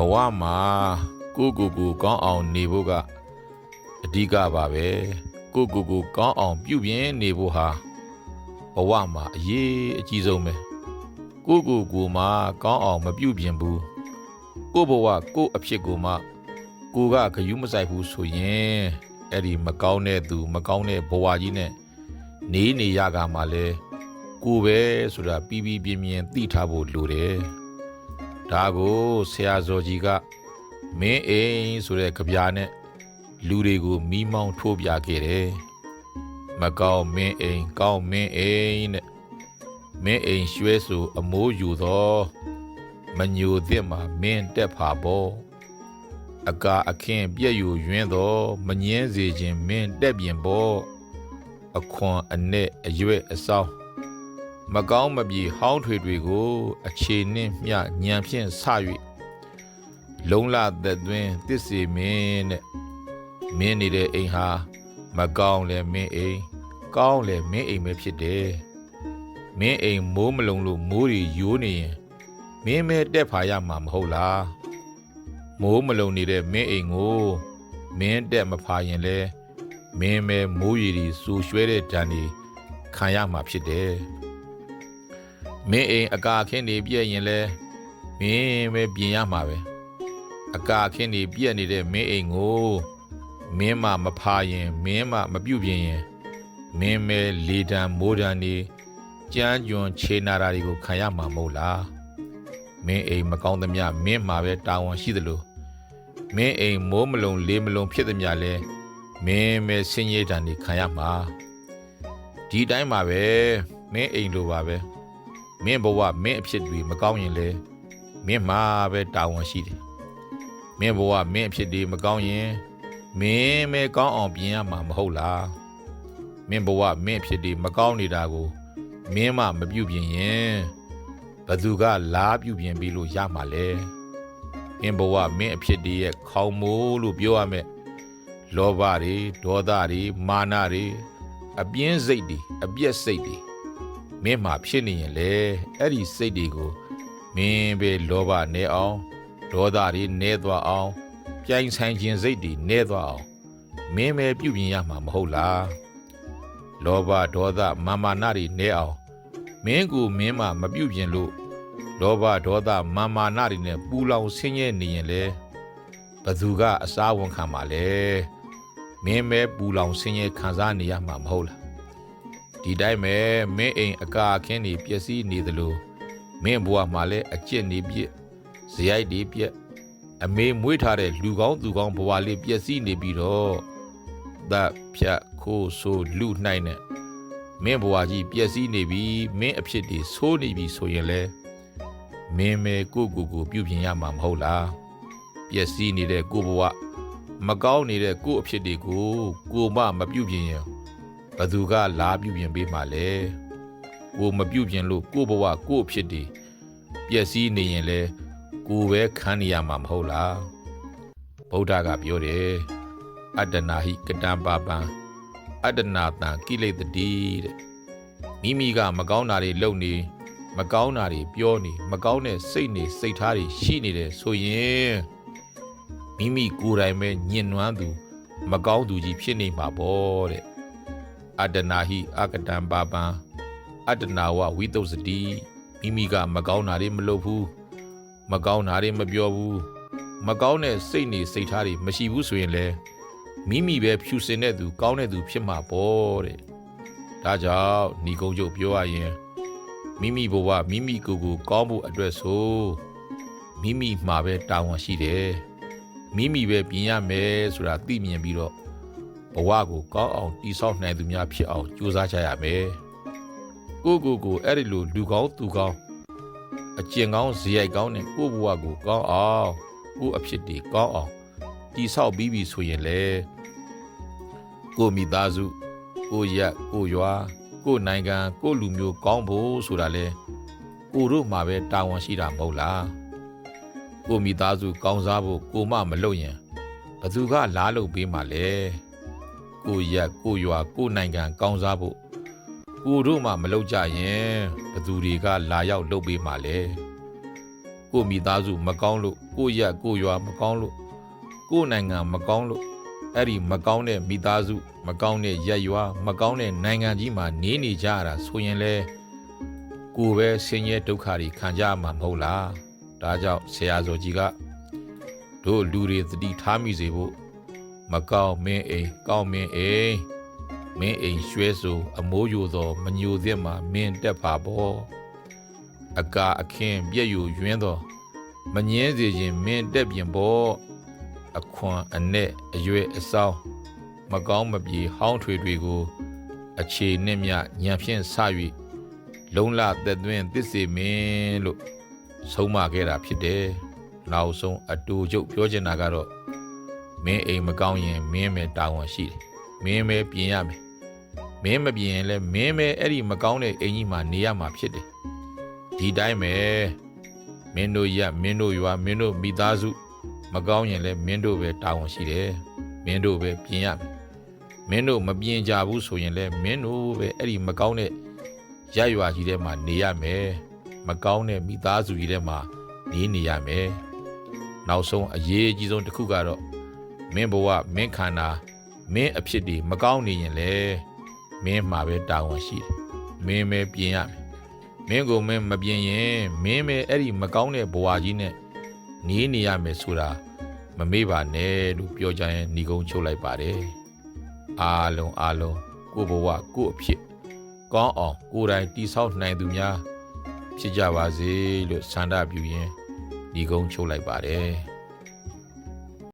ဘဝမှာကိုယ့်ကိုယ်ကိုကောင်းအောင်နေဖို့ကအဓိကပါပဲကိုယ့်ကိုယ်ကိုကောင်းအောင်ပြုပြင်နေဖို့ဟာဘဝမှာအရေးအကြီးဆုံးပဲကိုယ့်ကိုယ်ကိုမှကောင်းအောင်မပြုပြင်ဘူးကိုယ့်ဘဝကိုယ့်အဖြစ်ကိုမှကိုကဂယုမဆိုင်ဘူးဆိုရင်အဲ့ဒီမကောင်းတဲ့သူ မကောင်းတဲ့ဘဝကြီးနဲ့နေနေရကမှလဲကိုယ်ပဲဆိုတာပြီးပြီးပြင်းပြင်းသိထားဖို့လိုတယ် ဒါကိုဆရာဇော်ကြီးကမင်းအိမ်ဆိုတဲ့ကြပြာနဲ့လူတွေကိုမိမောင်းထိုးပြခဲ့တယ်မကောင်းမင်းအိမ်ကောင်းမင်းအိမ်နဲ့မင်းအိမ်ရွှဲဆိုအမိုးယူသောမညိုသစ်မှာမင်းတက်ဖာပေါ်အကာအခင်းပြည့်ယူယွင်းသောမငင်းစေခြင်းမင်းတက်ပြင်ပေါ်အခွန်အနဲ့အရွက်အဆောင် မကောင်းမပြေဟောင်းထွေတွေကို အခြေနှင့်မျှညံဖြင့်ဆ၍လုံလသက်သွင်းတစ္စေမင်းနဲ့မင်းနေတဲ့အိမ်ဟာမကောင်းလဲမင်းအိမ်ကောင်းလဲမင်းအိမ်ပဲဖြစ်တယ်မင်းအိမ်မိုးမလုံလို့မိုးတွေယိုးနေရင်မင်းမဲတက်ဖာရမှာမဟုတ်လားမိုးမလုံနေတဲ့မင်းအိမ်ကို မင်းတက်မဖာရင်လဲမင်းမဲမိုးရီတွေစူရွှဲတဲ့ဓာန်တွေခံရမှာဖြစ်တယ် မင်းအိမ်အကာခင်းတွေပြည့်ရင်လဲမင်းပဲပြင်ရမှာပဲအကာခင်းတွေပြည့်နေတဲ့မင်းအိမ်ကိုမင်းမမဖာရင်မင်းမမပြုတ်ပြင်ရင်မင်းမဲလေတံမိုးတံတွေကြမ်းကြွန်ခြေနာတာတွေကိုခံရမှာမဟုတ်လားမင်းအိမ်မကောင်းသမျှမင်းမှာပဲတာဝန်ရှိသလိုမင်းအိမ်မိုးမလုံလေးမလုံဖြစ်သမျှလဲမင်းမဲဆင်းရဲတံတွေခံရမှာဒီတိုင်းမှာပဲမင်းအိမ်လိုပါပဲ မင်းဘဝမင်းအဖြစ်တွေမကောင်းရင်လဲမင်းမှာပဲတာဝန်ရှိတယ်မင်းဘဝမင်းအဖြစ်တွေမကောင်းရင်မင်းမဲကောင်းအောင်ပြင်ရမှာမဟုတ်လားမင်းဘဝမင်းအဖြစ်တွေမကောင်းနေတာကိုမင်းမမပြုတ်ပြင်ရင်ဘသူကလားပြုတ်ပြင်ပြီးလို့ရမှာလဲမင်းဘဝမင်းအဖြစ်တွေရဲ့ခေါင်မိုးလို့ပြောရမယ်လောဘတွေဒေါသတွေမာနတွေအပြင်းစိတ်တွေအပြက်စိတ်တွေ မင်းမှာဖြစ်နေရင်လေအဲ့ဒီစိတ်တွေကိုမင်းပဲလောဘနေအောင်ဒေါသတွေနေသွားအောင်ပြိုင်ဆိုင်ခြင်းစိတ်တွေနေသွားအောင်မင်းပဲပြုပြင်ရမှာမဟုတ်လားလောဘဒေါသမာမာနတွေနေအောင်မင်းကိုမင်းမမပြုပြင်လို့လောဘဒေါသမာမာနတွေနဲ့ပူလောင်ဆင်းရဲနေရင်လေဘသူကအစားဝန်ခံပါလဲမင်းပဲပူလောင်ဆင်းရဲခံစားနေရမှာမဟုတ်လား ဒီတိုင်းပဲမင်းအိမ်အကာအခင်းတွေပျက်စီးနေသလိုမင်းဘဝမှာလည်းအကျင့်နေပြည့်ဇယိုက်တွေပြည့်အမေမွေးထားတဲ့လူကောင်းသူကောင်းဘဝလေးပျက်စီးနေပြီးတော့တပ်ဖြတ်ခိုးဆိုလူနှိုက်နဲ့မင်းဘဝကြီးပျက်စီးနေပြီမင်းအဖြစ်တွေဆိုးနေပြီဆိုရင်လဲမင်းမဲကိုကိုကိုပြုပြင်ရမှာမဟုတ်လားပျက်စီးနေတဲ့ကိုဘဝမကောင်းနေတဲ့ကိုအဖြစ်တွေကိုကိုမမပြုပြင်ရင် ဘသူကလာပြုပြင်ပေးမှလဲကိုမပြုပြင်လို့ကိုဘဝကိုအဖြစ်တွေပျက်စီးနေရင်လဲကိုပဲခံနေရမှာမဟုတ်လားဗုဒ္ဓကပြောတယ်အတ္တနာဟိကတံပါပံအတ္တနာတံကိလေသတိတဲ့မိမိကမကောင်းတာတွေလုပ်နေမကောင်းတာတွေပြောနေမကောင်းတဲ့စိတ်နေစိတ်ထားတွေရှိနေတယ်ဆိုရင်မိမိကိုယ်တိုင်ပဲညင်နွမ်းသူ မကောင်းသူကြီးဖြစ်နေမှာပေါ့တဲ့ အတ္တနာဟိအကတံပါပံအတ္တနာဝဝိတုစတိမိမိကမကောင်းတာတွေမလုပ်ဘူးမကောင်းတာတွေမပြောဘူးမကောင်းတဲ့စိတ်နေစိတ်ထားတွေမရှိဘူးဆိုရင်လည်းမိမိပဲဖြူစင်တဲ့သူ ကောင်းတဲ့သူဖြစ်မှာပေါ့တဲ့ဒါကြောင့်ညီကုန်းချုပ်ပြောရရင်မိမိဘဝမိမိကိုယ်ကိုကောင်းဖို့အတွက်ဆိုမိမိမှာပဲတာဝန်ရှိတယ်မိမိပဲပြင်ရမယ်ဆိုတာသိမြင်ပြီးတော့ ဘဝကိုကောင်းအောင်တည်ဆောက်နိုင်သူများဖြစ်အောင်ကြိုးစားကြရမယ်ကိုကိုကိုအဲ့ဒီလိုလူကောင်းသူကောင်းအကျင့်ကောင်းဇေယိုက်ကောင်းနဲ့ကိုယ့်ဘဝကိုကောင်းအောင်ကိုယ့်အဖြစ်တွေကောင်းအောင်တိဆောက်ပြီးပြီဆိုရင်လေကိုမိသားစုကိုရက်ကိုရွာကိုနိုင်ငံကိုလူမျိုးကောင်းဖို့ဆိုတာလေကိုတို့မှာပဲတာဝန်ရှိတာမဟုတ်လားကိုမိသားစုကောင်းစားဖို့ကိုမမလုပ်ရင်ဘသူကလားလုပ်ပေးမှလဲ ကိုရက်ကိုရွာကိုနိုင်ငံကောင်းစားဖို့ကိုတို့မှမလုပ်ကြရင်ဘသူတွေကလာရောက်လုပ်ပေးမှလဲကိုမိသားစုမကောင်းလို့ကိုရက်ကိုရွာမကောင်းလို့ကိုနိုင်ငံမကောင်းလို့အဲ့ဒီမကောင်းတဲ့မိသားစု မကောင်းတဲ့ရက်ရွာမကောင်းတဲ့နိုင်ငံကြီးမှာနေနေကြရတာဆိုရင်လေကိုပဲဆင်းရဲဒုက္ခတွေခံကြမှာမဟုတ်လားဒါကြောင့်ဆရာဇော်ကြီးကတို့လူတွေသတိထားမိစေဖို့ မကောင်းမင်းအိမ်ကောင်းမင်းအိမ်မင်းအိမ်ရွှဲဆိုအမိုးယိုသောမညိုသည့်မှာမင်းတက်ပါဘောအကာအခင်းပြည့်ယူယွင်းသောမငင်းစေခြင်းမင်းတက်ပြင်ဘောအခွန်အနဲ့အရွယ်အဆောင်မကောင်းမပြေဟောင်းထွေတွေကို အခြေနှင့်မြညံဖြင့်ဆ၍လုံလသက်သွင်းသစ်စေမင်းလို့ဆုံးမခဲ့တာဖြစ်တယ်။နောက်ဆုံးအတူချုပ်ပြောချင်တာကတော့ မင်းအိမ်မကောင်းရင်မင်းပဲတာဝန်ရှိတယ်။မင်းပဲပြင်ရမယ်။မင်းမပြင်ရင်လည်းမင်းပဲအဲ့ဒီမကောင်းတဲ့အိမ်ကြီးမှာနေရမှာဖြစ်တယ်။ဒီတိုင်းပဲမင်းတို့ရက်မင်းတို့ရွာမင်းတို့မိသားစု မကောင်းရင်လည်းမင်းတို့ပဲတာဝန်ရှိတယ်။မင်းတို့ပဲပြင်ရမယ်။မင်းတို့မပြင်ကြဘူးဆိုရင်လည်းမင်းတို့ပဲအဲ့ဒီမကောင်းတဲ့ရရွာကြီးထဲမှာနေရမယ်မကောင်းတဲ့မိသားစုကြီးထဲမှာနေနေရမယ်နောက်ဆုံးအရေးအကြီးဆုံးတစ်ခုကတော့ မင်းဘဝမင်းခန္ဓာမင်းအဖြစ်တွေမကောင်းနေရင်လေမင်းမှာပဲတာဝန်ရှိတယ်မင်းပဲပြင်ရမယ်မင်းကိုမင်းမပြင်ရင်မင်းပဲအဲ့ဒီမကောင်းတဲ့ဘဝကြီးနဲ့နေနေရမယ်ဆိုတာမမေ့ပါနဲ့လို့ပြောကြရင်ညီကုန်းချုပ်လိုက်ပါတယ်အားလုံးအားလုံးကိုယ့်ဘဝကိုယ့်အဖြစ်ကောင်းအောင်ကိုယ်တိုင်တိဆောက်နိုင်သူများဖြစ်ကြပါစေလို့ဆန္ဒပြုရင်းဒီကုန်းချုပ်လိုက်ပါတယ်